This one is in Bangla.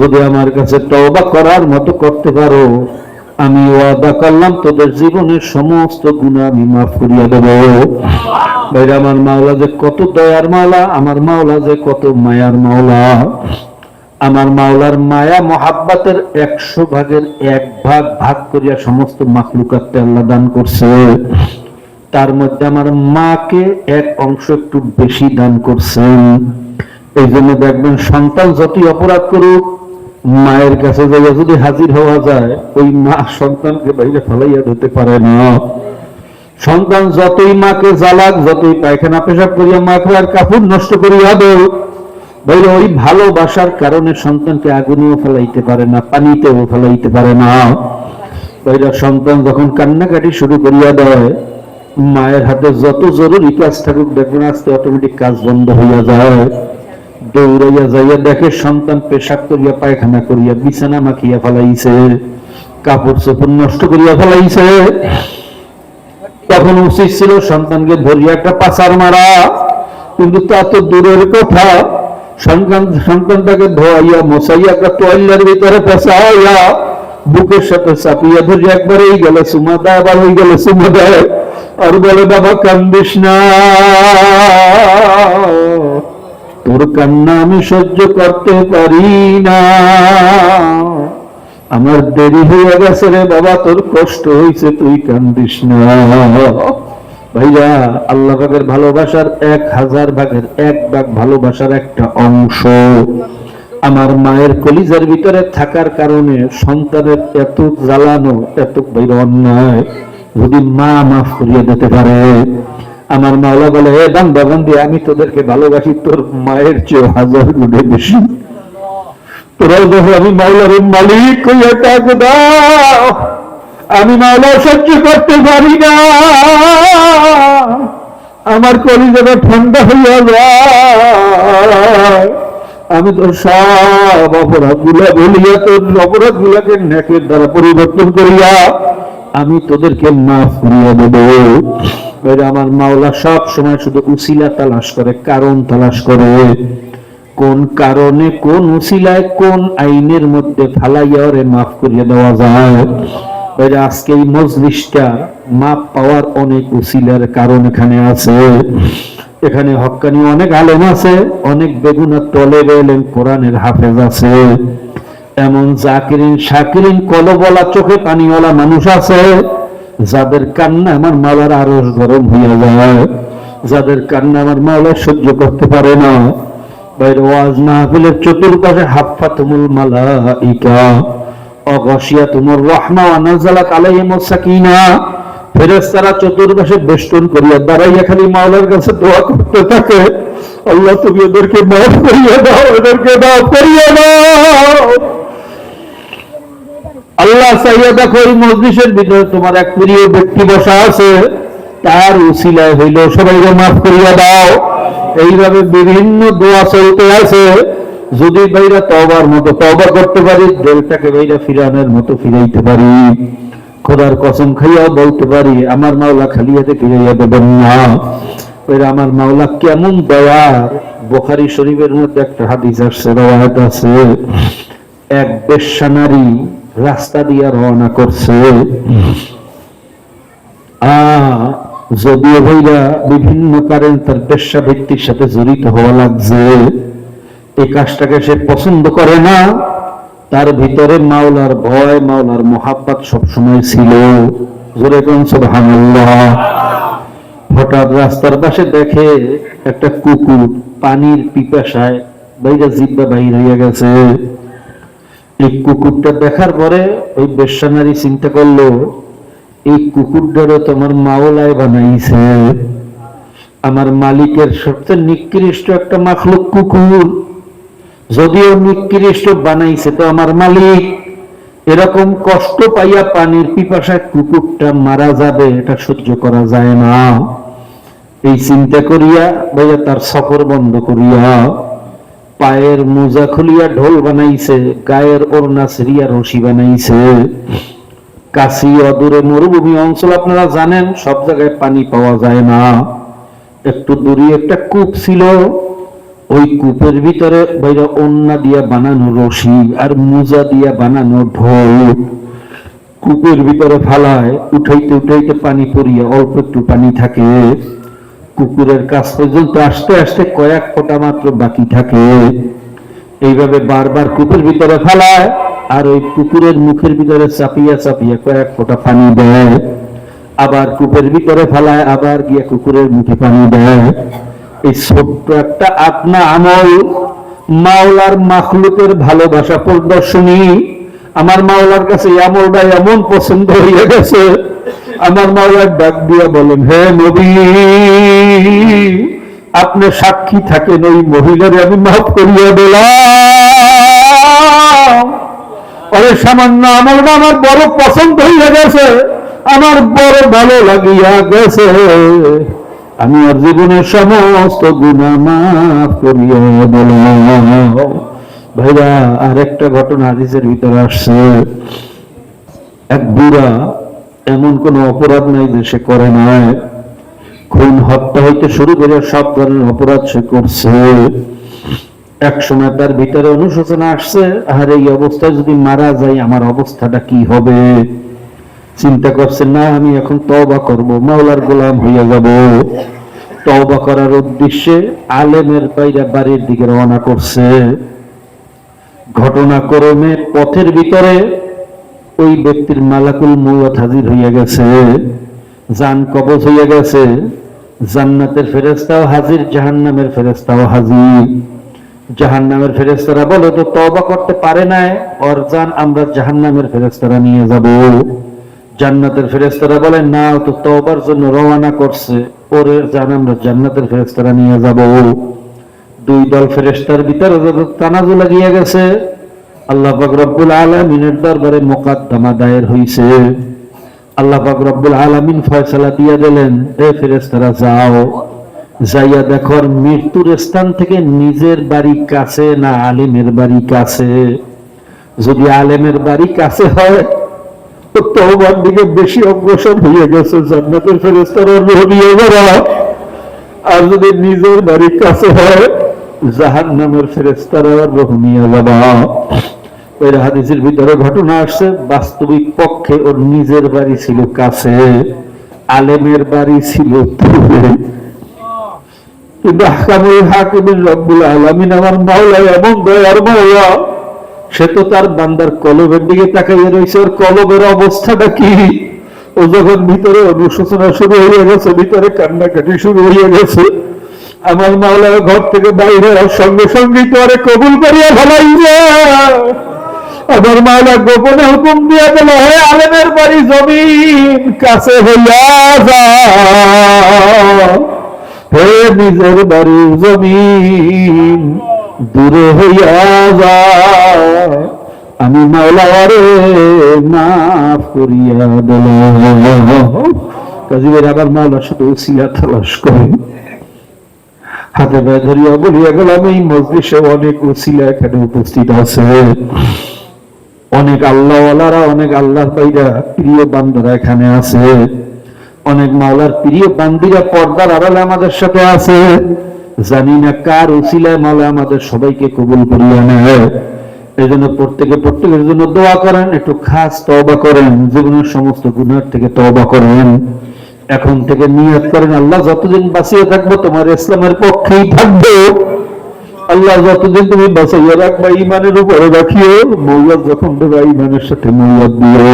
যদি আমার কাছে তওবা করার মতো করতে পারো, আমি ওয়াদা করলাম তোদের জীবনের সমস্ত গুণা আমি মাফ করিয়া দেব। ভাইরা, আমার মাওলা যে কত দয়ার মাওলা, আমার মাওলা যে কত মায়ার মাওলা। আমার মাওলার মায়া মহাব্বাতের একশো ভাগের এক ভাগ ভাগ করিয়া সমস্ত মাখলুকাতকে আল্লাহ দান করছে। তার মধ্যে আমার মাকে এক অংশ একটু বেশি দান করছেন এই জন্য দেখবেন সন্তান যতই অপরাধ করুক, মায়ের কাছে যাইয়া যদি হাজির হওয়া যায়, ওই মা সন্তানকে বাইরে ফেলাইয়া দিতে পারে না। সন্তান যতই মাকে জ্বালাক, যতই পায়খানা পেশাব করিয়া মাকে আর কাপড় নষ্ট করিয়া দেও বলে ওই ভালোবাসার কারণে সন্তানকে আগুনেও ফেলাইতে পারে না, পানিতেও ফেলাইতে পারে না। বইরা সন্তান যখন কান্নাকাটি শুরু করিয়া দেয়, মায়ের হাতে যত জরুরি কাজ থাকুক, দেখবেন আস্তে অটোমেটিক কাজ বন্ধ হইয়া যায়। দৌড়াইয়া যাইয়া দেখে সন্তান পেশাব করিয়া পায়খানা করিয়া বিছানা মাখিয়া ফেলাইছে, কাপড় চোপড় নষ্ট করিয়া ফেলাইছে। তখন উচিত ছিল সন্তানকে ধরিয়া একটা পাচার মারা। কিন্তু তা তো দূরের কথা। সন্তান, সন্তানটাকে ধোয়াইয়া মশাইয়া একটা তোয়াল্লার ভিতরে পেঁচাইয়া বুকের সাথে চাপিয়া ধরিয়া একবার এই গেলে সুমা দেয় আবার ওই গেলে সুমা দেয় আর বলে, বাবা, কান্দিস না। তোর কান্না আমি সহ্য করতে পারি না। আমার দেরি হয়ে গেছে রে বাবা, তোর কষ্ট হয়েছে তুই কান্দিস না। ভাইরা, আল্লাহ ভাগের ভালোবাসার এক হাজার ভাগের এক ভাগ ভালোবাসার একটা অংশ। আমার মায়ের কলিজার ভিতরে থাকার কারণে সন্তানের এত জ্বালানো এত অন্যায় যদি মা মাফ করিয়ে দিতে পারে আমার মাওলা বলে বান্দা, বান্দি, আমি তোদেরকে ভালোবাসি, তোর মায়ের চেয়ে হাজার গুণে বেশি। তোরাও দেখো, আমি মাওলার মালিক হইয়া টাক দাও আমি মাওলা সহ্য করতে পারি না। আমার কলিজাটা ঠান্ডা হইয়া যায়। আমি তো সব অপরাধগুলা বলিয়া, তোর অপরাধ গুলাকে নেকের দ্বারা পরিবর্তন করিয়া, আমি তোদেরকে মাফ করিয়া দেব। আমার মাওলা সব সময় শুধু উসিলা তালাশ করে, কারণ তালাশ করে। কোন কারণে, কোন উসিলায়, কোন আইনের মধ্যে ফালাইয়া মাফ করিয়া দেওয়া যায়? আজকে এই মজলিসটা মাপ পাওয়ার অনেক উসিলার কারণ এখানে আছে। এখানে হক্কানি অনেক আলেম আছে, অনেক বেগুনা তলে এলেন কোরআনের হাফেজ আছে। এমন জাকিরিন, শাকিরিন, কলবলা, চোখে পানিওয়ালা মানুষ আছে। যাদের কান্না আমার মালার আরও গরম হইয়া যায়, যাদের কান্না আমার মালা সহ্য করতে পারে না, বাইরে ওয়াজ মাহফিলের চতুর্পাশে হাফা তুমুল মালাইকা অগসিয়া তুমুর রহমা সাকিনা চতুর্পাশে বেষ্টন করিয়া মাওলার কাছে দোয়া করতে থাকে। আল্লাহ তুমি এদেরকে মাফ করিয়া দাও, ওদেরকে মাফ করিয়া দাও। আল্লাহ চাইয়া দেখো এই ভিতরে? তোমার এক প্রিয় ব্যক্তি বসা আছে। তার উসিলায় হইল, সবাইকে মাফ করিয়া দাও। এইভাবে বিভিন্ন দোয়া চলতে আছে। যদি ভাইরা তবার মতো তবা করতে পারি, দেলটাকে ভাইরা ফিরানোর মতো ফিরাইতে পারি। খোদার কসম খাইয়া বলতে পারি, আমার মাওলা খালি হাতে ফিরাইয়া দেবেন না। ওইরা আমার মাওলা কেমন দয়ার। বোখারি শরীফের মধ্যে একটা হাদিস আসছে, রওয়ায়াত আছে। এক বেশ্যা নারী রাস্তা দিয়া রওনা করছে। যদিও ভাইরা বিভিন্ন তার পেশা ব্যক্তির সাথে জড়িত হওয়া লাগছে এই কাজটাকে সে পছন্দ করে না, তার ভিতরে মাওলার ভয়, মাওলার সবসময় ছিল। জোরে হঠাৎ রাস্তার পাশে দেখে একটা কুকুর পানির পিপাসায় বাইরে জিব্বা বাইর হইয়া গেছে। এই কুকুরটা দেখার পরে ওই বেশ্যানারী চিন্তা করল, এই কুকুরটারও তোমার মাওলায় বানাইছে। আমার মালিকের সবচেয়ে নিকৃষ্ট একটা মাখলুক কুকুর। যদিও নিকৃষ্ট বানাইছে তো আমার মালিক। এরকম কষ্ট পাইয়া পানির পিপাসায় কুকুরটা মারা যাবে, এটা সহ্য করা যায় না। এই চিন্তা করিয়া ভাইয়া তার সফর বন্ধ করিয়া পায়ের মোজা খুলিয়া ঢোল বানাইছে, গায়ের ওড়না সিরিয়া রশি বানাইছে। কাশি অদূরে মরুভূমি অঞ্চল আপনারা জানেন, সব জায়গায় পানি পাওয়া যায় না। একটু দূরে একটা কূপ ছিল, ওই কূপের ভিতরে বাইরে অন্যা দিয়া বানানো রশি আর মোজা দিয়া বানানো ঢোল। কূপের ভিতরে ফালায়, উঠাইতে উঠাইতে পানি পড়িয়া অল্প একটু পানি থাকে। কুকুরের কাছ পর্যন্ত আসতে আসতে কয়েক ফোঁটা মাত্র বাকি থাকে। এইভাবে বারবার কূপের ভিতরে ফেলায় আর ওই কুকুরের মুখের ভিতরে চাপিয়া চাপিয়া কয়েক ফোঁটা পানি দেয়। আবার কূপের ভিতরে ফেলায়, আবার গিয়ে কুকুরের মুখে পানি দেয়। এই ছোট্ট একটা আপনা আমল, মাওলার মাখলুকের ভালোবাসা প্রদর্শনী। আমার মাওলার কাছে আমলটা এমন পছন্দ হয়ে গেছে। আমার মাওলার ডাক দিয়া বলেন, হে নবী, আপনি সাক্ষী থাকেন ওই মহিলারে আমি মাফ করিয়া দিলাম। আরে সামান্য আমলটা আমার বড় পছন্দ হইয়া গেছে, আমার বড় ভালো লাগিয়া গেছে। আমি আর জীবনের সমস্ত ভাইরা আরেকটা ঘটনা হাদিসের ভিতরে আসছে। এক বুড়া এমন কোন অপরাধ নাই যে সে করে নাই। খুন, হত্যা হইতে শুরু করে সব ধরনের অপরাধ সে করছে। এক সময় তার ভিতরে অনুশোচনা আসছে আর এই অবস্থায় যদি মারা যায়, আমার অবস্থাটা কি হবে? চিন্তা করছে না, আমি এখন তওবা করব, মাওলার গোলাম হইয়া যাব। তবা করার উদ্দেশ্যে আলেমের বাইরা বাড়ির দিকে রওনা করছে। ঘটনাক্রমে পথের ভিতরে ওই ব্যক্তির মালাকুল মৌত হাজির হইয়া গেছে জান কবজ হইয়া গেছে, জান্নাতের ফেরেস্তাও হাজির, জাহান্নামের ফেরেস্তাও হাজির। জাহান্নামের ফেরেস্তারা বলে, তো তবা করতে পারে নাই, ওর জান আমরা জাহান্নামের ফেরেস্তারা নিয়ে যাব। জান্নাতের ফেরেস্তারা বলে না তো তবার জন্য রওনা করছে ওরে জান আমরা জান্নাতের ফেরেস্তারা নিয়ে যাব। দুই দল ফেরেস্তার ভিতরে যত লাগিয়ে গেছে আল্লাহ রব্বুল আলামিনের দরবারে মোকদ্দমা দায়ের হইছে। আল্লাহ রব্বুল আলামিন ফয়সালা দিয়ে দিলেন, এ ফেরেশতারা, যাও। যাইয়া দেখো মৃত্যুর স্থান থেকে নিজের বাড়ি কাছে না আলেমের বাড়ি কাছে। যদি আলেমের বাড়ি কাছে হয়, তো তওবার দিকে বেশি অগ্রসর হয়ে গেছে জান্নাতের ফেরেশতারা রবিয়ে যারা আর যদি নিজের বাড়ির কাছে হয় জাহান নামের ফেরেস্তারা রহমিয়া যাবা ওই হাদিসের ভিতরে ঘটনা আসছে, বাস্তবিক পক্ষে ওর নিজের বাড়ি ছিল কাছে, আলেমের বাড়ি ছিল আমার সে তো তার বান্দার কলবের দিকে রয়েছে। ওর কলবের অবস্থাটা কি? ও যখন ভিতরে অনুশোচনা শুরু হয়ে গেছে, ভিতরে কান্নাকাটি শুরু হয়ে গেছে, আমার মাওলা ঘর থেকে বাইরে সঙ্গে সঙ্গে তো আরে কবুল করিয়া ভালাই আমার মাওলা গোপনে হুকুম দিয়ে দিল, হে আলেমের বাড়ি জমিন কাছে হইয়া যা হে নিজের বাড়ি জমিন দূরে হইয়া যা আমি মাওলারে মাফ করিয়া দিলাম। কাজীবের আবার মাওলা শুধু উসিলা তালাশ করে। হাতে পায়ে ধরিয়া বলিয়া গেলাম, এই মজলিসে অনেক উসিলা এখানে উপস্থিত আছে। অনেক আল্লাহওয়ালারা, অনেক আল্লাহর পাইরা প্রিয় বান্ধবরা এখানে আছে। অনেক মাওলার প্রিয় বান্দিরা পর্দার আড়ালে আমাদের সাথে আছে। জানি না কার উসিলায় মাওলা আমাদের সবাইকে কবুল করিয়া নেয়। এই জন্য প্রত্যেকে প্রত্যেকের জন্য দোয়া করেন, একটু খাস তবা করেন, জীবনের সমস্ত গুণার থেকে তবা করেন। এখন থেকে নিয়ত করেন, আল্লাহ যতদিন বাঁচিয়ে থাকব তোমার ইসলামের পক্ষেই থাকব। আল্লাহ যতদিন তুমি বাঁচাইয়া রাখবা ইমানের উপরে রাখিও মৌলাদ যখন দেবা, ইমানের সাথে মৌলাদ দিও।